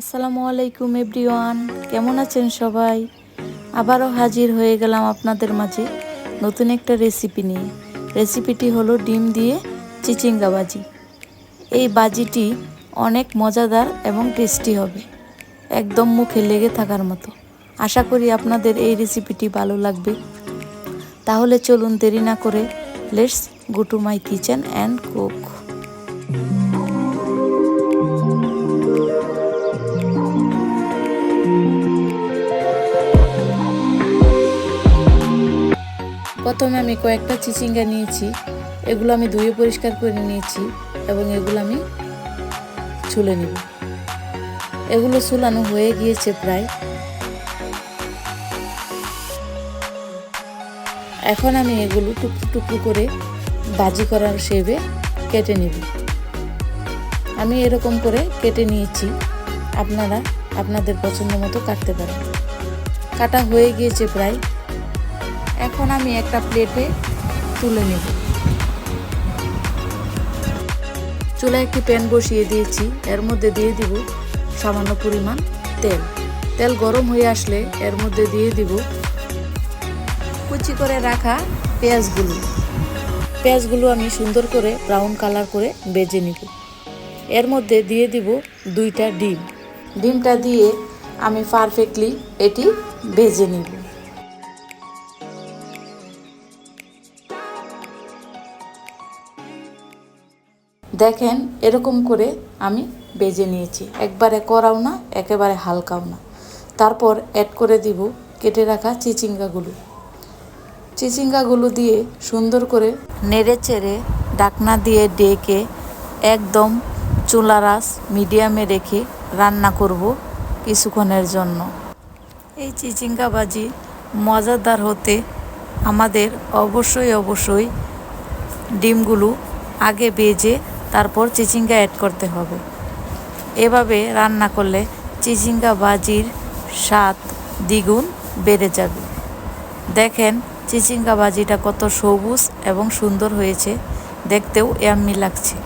আসসালামু আলাইকুম এভরিওয়ান, কেমন আছেন সবাই? আবারও হাজির হয়ে গেলাম আপনাদের মাঝে নতুন একটা রেসিপি নিয়ে। রেসিপিটি হলো ডিম দিয়ে চিচিঙ্গা বাজি এই বাজিটি অনেক মজাদার এবং টেস্টি হবে, একদম মুখে লেগে থাকার মতো। আশা করি আপনাদের এই রেসিপিটি ভালো লাগবে। তাহলে চলুন দেরি না করে let's go to my kitchen and cook প্রথমে আমি কয়েকটা চিচিঙ্গা নিয়েছি। এগুলো আমি ধুয়ে পরিষ্কার করে নিয়েছি এবং এগুলো আমি ছুলে নিব। এগুলো চুলানো হয়ে গিয়েছে প্রায়। এখন আমি এগুলো টুকরো টুকরো করে ভাজি করার শেপে কেটে নেব। আমি এরকম করে কেটে নিয়েছি। আপনারা আপনাদের পছন্দ মতো কাটতে পারেন। কাটা হয়ে গিয়েছে প্রায়। এখন আমি একটা প্লেটে তুলে নেব। চুলায় একটি প্যান বসিয়ে দিয়েছি। এর মধ্যে দিয়ে দিব সামান্য পরিমাণ তেল। তেল গরম হয়ে আসলে এর মধ্যে দিয়ে দিব কুচি করে রাখা পেঁয়াজগুলো। পেঁয়াজগুলো আমি সুন্দর করে ব্রাউন কালার করে বেজে নিব। এর মধ্যে দিয়ে দিব দুইটা ডিম। ডিমটা দিয়ে আমি পারফেক্টলি এটি ভেজে নিব। দেখেন এরকম করে আমি বেজে নিয়েছি। একবারে করাও না, একেবারে হালকাও না। তারপর অ্যাড করে দিব কেটে রাখা চিচিঙ্গাগুলো। চিচিঙ্গাগুলো দিয়ে সুন্দর করে নেড়ে চেড়ে ডাকনা দিয়ে ডেকে একদম চুলারাস মিডিয়ামে রেখে রান্না করব কিছুক্ষণের জন্য। এই চিচিঙ্গা বাজি মজাদার হতে আমাদের অবশ্যই অবশ্যই ডিমগুলো আগে বেজে তারপর চিচিঙ্গা অ্যাড করতে হবে। এভাবে রান্না করলে চিচিঙ্গা বাজির স্বাদ দ্বিগুণ বেড়ে যাবে। দেখেন চিচিঙ্গা বাজিটা কত সবুজ এবং সুন্দর হয়েছে। দেখতেও এমনি লাগছে।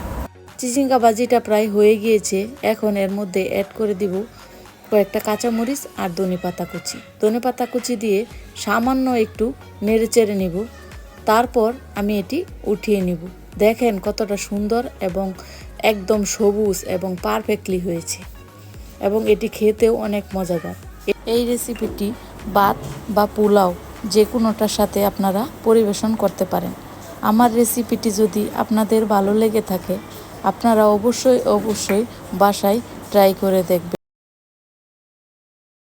চিচিঙ্গা বাজিটা প্রায় হয়ে গিয়েছে। এখন এর মধ্যে অ্যাড করে দিব কয়েকটা কাঁচামরিচ আর ধনে পাতা কুচি। ধনে পাতা কুচি দিয়ে সামান্য একটু নেড়ে চেড়ে নেব। তারপর আমি এটি উঠিয়ে নিব। দেখেন কতটা সুন্দর এবং একদম সবুজ এবং পারফেক্টলি হয়েছে। এবং এটি খেতেও অনেক মজাদার। এই রেসিপিটি ভাত বা পোলাও যে কোনোটার সাথে আপনারা পরিবেশন করতে পারেন। আমার রেসিপিটি যদি আপনাদের ভালো লেগে থাকে, আপনারা অবশ্যই অবশ্যই বাসায় ট্রাই করে দেখবেন।